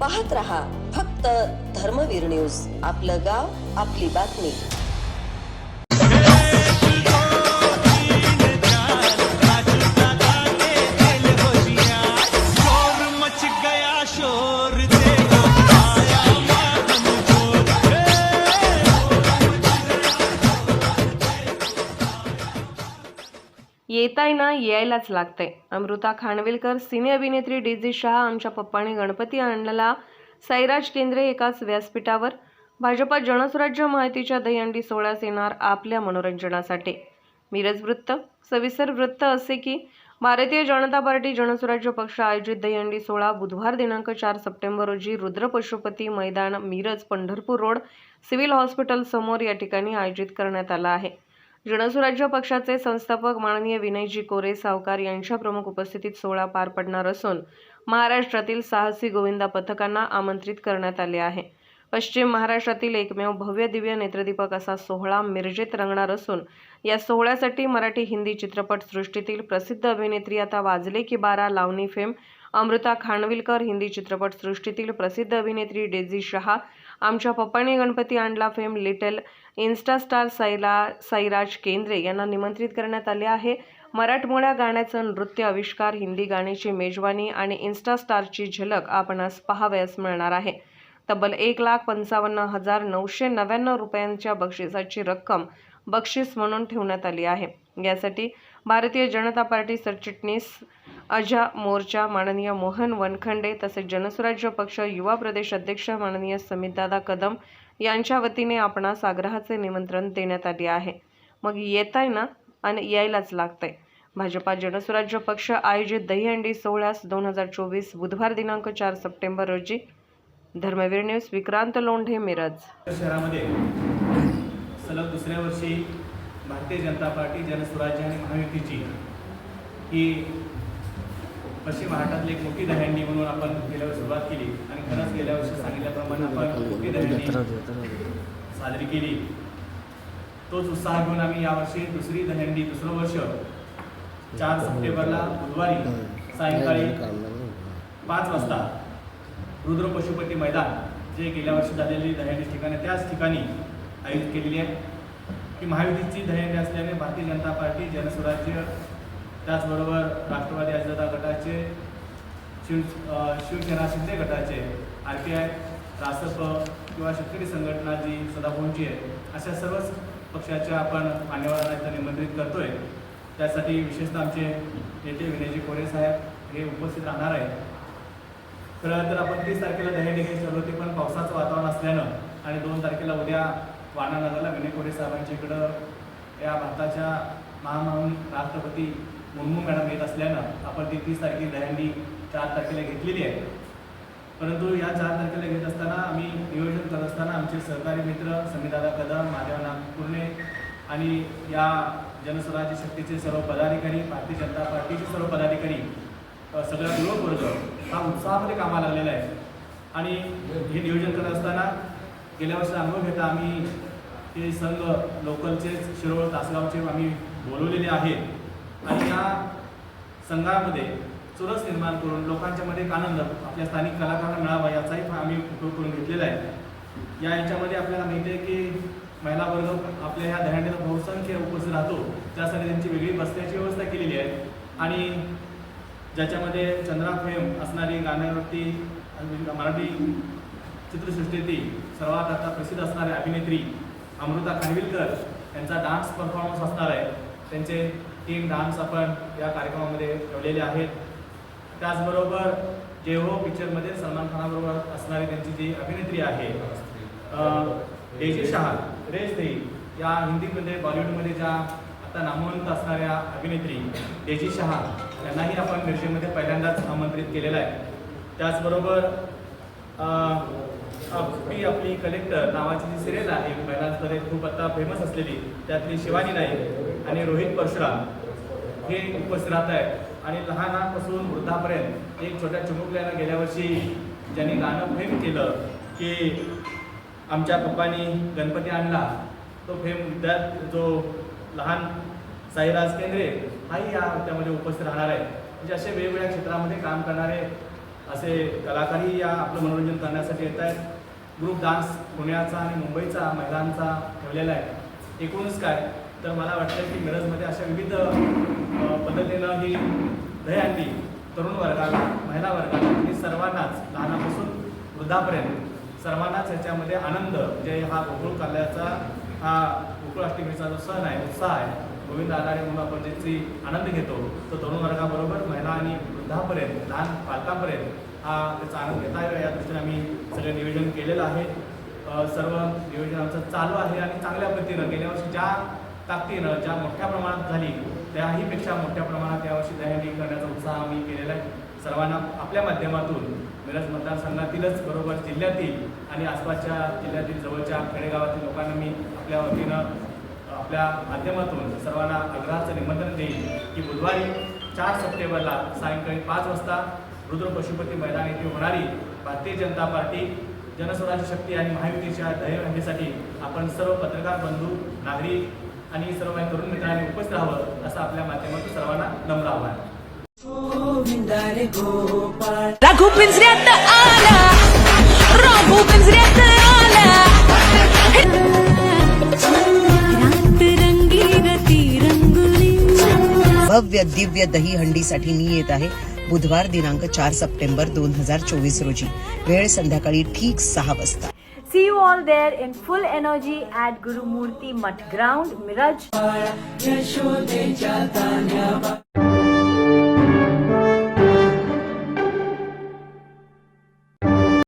पाहत रहा फक्त धर्मवीर न्यूज. आपलं गाव आपली बातमी. येताय ना यायलाच लागतंय. अमृता खानविलकर सिने अभिनेत्री डी जी शहा आमच्या पप्पाने गणपती आणला साईराज केंद्रे एकाच व्यासपीठावर. भाजपा जनसुराज्य माहितीच्या दहीहंडी सोहळ्यास येणार आपल्या मनोरंजनासाठी. मिरज वृत्त सविस्तर वृत्त असे की भारतीय जनता पार्टी जनसुराज्य पक्ष आयोजित दहीहंडी सोहळा बुधवार दिनांक चार सप्टेंबर रोजी रुद्र पशुपती मैदान Miraj Pandharpur road civil hospital समोर या ठिकाणी आयोजित करण्यात आला आहे. जनसुराज्य पक्षाचे संस्थापक माननीय विनयजी कोरे सावकार यांच्या प्रमुख उपस्थितीत सोहळा पार पडणार असून महाराष्ट्रातील साहसी गोविंदा पथकांना आमंत्रित करण्यात आले आहे. पश्चिम महाराष्ट्रातील एकमेव भव्य दिव्य नेत्रदीपक असा सोहळा मिरजेत रंगणार असून या सोहळ्यासाठी मराठी हिंदी चित्रपट सृष्टीतील प्रसिद्ध अभिनेत्री आता वाजले की बारा लावणी फेम अमृता खानविलकर हिंदी चित्रपट सृष्टीतील प्रसिद्ध अभिनेत्री डेझी शहा आमच्या पप्पाने गणपती आणला फेम लिटल इन्स्टास्टार साईला साईराज केंद्रे यांना निमंत्रित करण्यात आले आहे. मराठमोळ्या गाण्याचं नृत्य आविष्कार हिंदी गाण्याची मेजवानी आणि इन्स्टास्टारची झलक आपणास पहावयास मिळणार आहे. तब्बल एक लाख पंचावन्न हजार नऊशे नव्याण्णव रुपयांच्या बक्षिसाची रक्कम बक्षीस म्हणून ठेवण्यात आली आहे. यासाठी भारतीय जनता पार्टी सरचिटणीस अजा मोर्चा माननीय मोहन वनखंडे तसेच जनसुराज्य पक्ष युवा प्रदेश अध्यक्ष माननीय समितदादा कदम यांच्या वतीने आपणास आग्रहाचे निमंत्रण देण्यात आले आहे. मग येताय ना? आणि यायलाच लागतंय. भाजपा जनसुराज्य पक्ष आयोजित दहीहंडी सोहळ्यास दोन हजार चोवीस बुधवार दिनांक चार सप्टेंबर रोजी. धर्मवीर न्यूज विक्रांत लोंढे मिरज. शहरामध्ये सलग दुसऱ्या वर्षी भारतीय जनता पार्टी जनसुराज्य आणि महायुतीची ही पश्चिम महाराष्ट्रातली एक मोठी दहंडी म्हणून आपण गेल्या वर्षी सुरुवात केली आणि खरंच गेल्या वर्षी सांगितल्याप्रमाणे आपण मोठी दहंडी साजरी केली. तोच उत्साह घेऊन आम्ही यावर्षी दुसरी दहंडी दुसरं वर्ष चार सप्टेंबरला बुधवारी सायंकाळी पाच वाजता रुद्र पशुपती मैदान जे गेल्या वर्षी झालेली दहंडी ठिकाणी त्याच ठिकाणी आयोजित केलेली आहे. की महायुतीची दहंडी असल्याने भारतीय जनता पार्टी जनस्वराज्य त्याचबरोबर राष्ट्रवादी अजितदादा गटाचे शिव शिवसेना शिंदे गटाचे आर पी आय रासप किंवा शेतकरी संघटना जी सदाभाऊंची आहे अशा सर्वच पक्षाच्या आपण मान्यवरांना इथं निमंत्रित करतोय. त्यासाठी विशेषतः आमचे नेते विनयजी कोरे साहेब हे उपस्थित राहणार आहेत. खरं तर आपण तीस तारखेला दहीहंडी घ्यायची ठरवली होती पण पावसाचं वातावरण असल्यानं आणि दोन तारखेला उद्या वाणानगरला विनय कोरे साहेबांच्या इकडं या भारताच्या महामहिम राष्ट्रपती मुर्मू मॅडम येत असल्यानं आपण ती तीस तारखेला दहीहंडी चार तारखेला घेतलेली आहे. परंतु या चार तारखेला घेत असताना आम्ही नियोजन करत असताना आमचे सहकारी मित्र समीदादा कदम माधव नागपूरने आणि या जनस्वराज्य शक्तीचे सर्व पदाधिकारी भारतीय जनता पार्टीचे सर्व पदाधिकारी अ, सगळा युवक वर्ग हा उत्साहामध्ये कामाला लागलेला आहे. आणि हे नियोजन करत असताना गेल्या वर्षी अनुभव घेता आम्ही हे संघ लोकलचेच शिरोळ तासगावचे आम्ही बोलवलेले आहेत. आणि या संघामध्ये चुरस निर्माण करून लोकांच्या मध्ये एक आनंद आपल्या स्थानिक कलाकारांना मिळावा याचाही आम्ही उपयोग करून घेतलेला आहे. या याच्यामध्ये आपल्याला माहिती आहे की महिला वर्ग आपल्या ह्या दहंडीला बहुसंख्य उपस्थित राहतो त्यासाठी त्यांची वेगळी बसण्याची व्यवस्था केलेली आहे. आणि ज्याच्यामध्ये चंद्रा फेम असणारी गाण्यावरती मराठी चित्रसृष्टीतील सर्वात आता प्रसिद्ध असणारे अभिनेत्री अमृता खानविलकर यांचा डान्स परफॉर्मन्स असणार आहे. त्यांचे तीन डान्स आपण या कार्यक्रमामध्ये ठेवलेले आहेत. त्याचबरोबर जेहो पिक्चरमध्ये सलमान खानाबरोबर असणारी त्यांची जी अभिनेत्री आहे डेजी शहा रेज देई या हिंदीमध्ये बॉलिवूडमध्ये ज्या आता नामवंत असणाऱ्या अभिनेत्री डेजी शहा यांनाही आपण मिरजेमध्ये पहिल्यांदाच आमंत्रित केलेलं आहे. त्याचबरोबर अं, आपली आपली कलेक्टर नावाची जी सिरियल आहे महिलांमध्ये खूप आता फेमस असलेली त्यातली शिवानी नाईक आणि रोहित परशुराम. हे उपस्थित राहत आहेत आणि लहानापासून वृद्धापर्यंत एक छोट्या चिमुकल्यानं गेल्या वर्षी ज्यांनी गाणं फेम केलं की आमच्या पप्पानी गणपती आणला तो फेम त्यात जो लहान साईराज केंद्रे हाही या त्यामध्ये उपस्थित राहणार आहे. म्हणजे असे वेगवेगळ्या क्षेत्रामध्ये काम करणारे असे कलाकारही या आपलं मनोरंजन करण्यासाठी येत आहेत. ग्रुप डान्स पुण्याचा आणि मुंबईचा महिलांचा ठेवलेला आहे. एकूणच काय तर मला वाटतं की मिरजमध्ये अशा विविध बदललेलं पद्धतीनं ही दयांनी तरुण वर्गाला महिला वर्गाला आणि सर्वांनाच लहानापासून वृद्धापर्यंत सर्वांनाच याच्यामध्ये आनंद म्हणजे हा गोकुळ काल्याचा हा गोकुळ अष्टमीचा जो सण आहे उत्साह आहे गोविंद आधारे म्हणून आपण ज्याची आनंद घेतो तो तरुण वर्गाबरोबर महिला आणि वृद्धापर्यंत लहान पालकांपर्यंत हा त्याचा आनंद घेता यावा या दृष्टीने आम्ही सगळं नियोजन केलेलं आहे. सर्व नियोजन आमचं चालू आहे आणि चांगल्या पद्धतीनं गेल्या वर्षी ज्या ताकदीनं ज्या मोठ्या प्रमाणात झाली त्याहीपेक्षा मोठ्या प्रमाणात यावर्षी दयानी करण्याचा उत्साह आम्ही केलेला आहे. सर्वांना आपल्या माध्यमातून मिरज मतदारसंघातीलच बरोबर जिल्ह्यातील आणि आसपासच्या जिल्ह्यातील जवळच्या खेडेगावातील लोकांना मी आपल्या वतीनं आपल्या माध्यमातून सर्वांना आग्रहाचं निमंत्रण देईल की बुधवारी चार सप्टेंबरला सायंकाळी पाच वाजता रुद्र पशुपती मैदान येथे होणारी भारतीय जनता पार्टी जनस्वराज्य शक्ती आणि महायुतीच्या दहीहंडीसाठी आपण सर्व पत्रकार बंधू नागरिक आणि सर्व माझ्या तरुण मित्रांनी उपस्थित राहावं असं आपल्या माध्यमातून सर्वांना नम्र आव्हान. आहे. रघु पिंजऱ्यात आला रघु पिंजऱ्यात आला. रात रंगीरती रंगुली भव्य दिव्य दही हंडीसाठी मी येत आहे बुधवार दिनांक चार सप्टेंबर दोन हजार चोवीस रोजी. वेळ संध्याकाळी ठीक सहा वाजता. See you all there in full energy at Guru Murti Mutt Ground, Miraj.